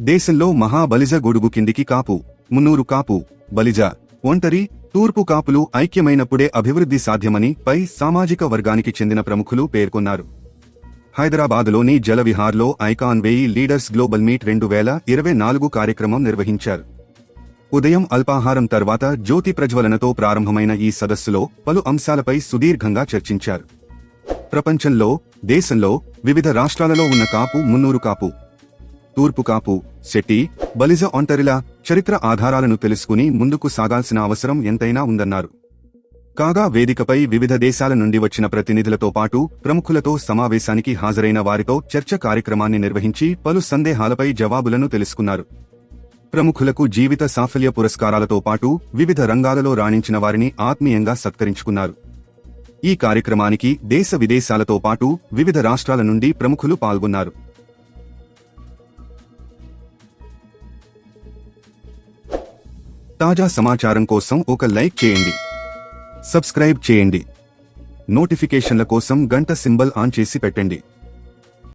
దేశంలో మహాబలిజ గొడుగు కిందికి కాపు మున్నూరు కాపు బలిజ ఒంటరి తూర్పు కాపులు ఐక్యమైనప్పుడే అభివృద్ధి సాధ్యమని పై సామాజిక వర్గానికి చెందిన ప్రముఖులు పేర్కొన్నారు. హైదరాబాదులోని జలవిహార్లో ఐకాన్ వేయి లీడర్స్ గ్లోబల్ మీట్ రెండు వేల ఇరవై నాలుగు కార్యక్రమం నిర్వహించారు. ఉదయం అల్పాహారం తర్వాత జ్యోతి ప్రజ్వలనతో ప్రారంభమైన ఈ సదస్సులో పలు అంశాలపై సుదీర్ఘంగా చర్చించారు. ప్రపంచంలో దేశంలో వివిధ రాష్ట్రాలలో ఉన్న కాపు మున్నూరు కాపు తూర్పు కాపు శెట్టి బలిజ ఒంటరిల చరిత్ర ఆధారాలను తెలుసుకుని ముందుకు సాగాల్సిన అవసరం ఎంతైనా ఉందన్నారు. కాగా వేదికపై వివిధ దేశాల నుండి వచ్చిన ప్రతినిధులతో పాటు ప్రముఖులతో సమావేశానికి హాజరైన వారితో చర్చ కార్యక్రమాన్ని నిర్వహించి పలు సందేహాలపై జవాబులను తెలుసుకున్నారు. ప్రముఖులకు జీవిత సాఫల్య పురస్కారాలతో పాటు వివిధ రంగాలలో రాణించిన వారిని ఆత్మీయంగా సత్కరించుకున్నారు. ఈ కార్యక్రమానికి దేశ విదేశాలతో పాటు వివిధ రాష్ట్రాల నుండి ప్రముఖులు పాల్గొన్నారు. తాజా సమాచారం కోసం ఒక లైక్ చేయండి. సబ్స్క్రైబ్ చేయండి. నోటిఫికేషన్ల కోసం గంట సింబల్ ఆన్ చేసి పెట్టండి.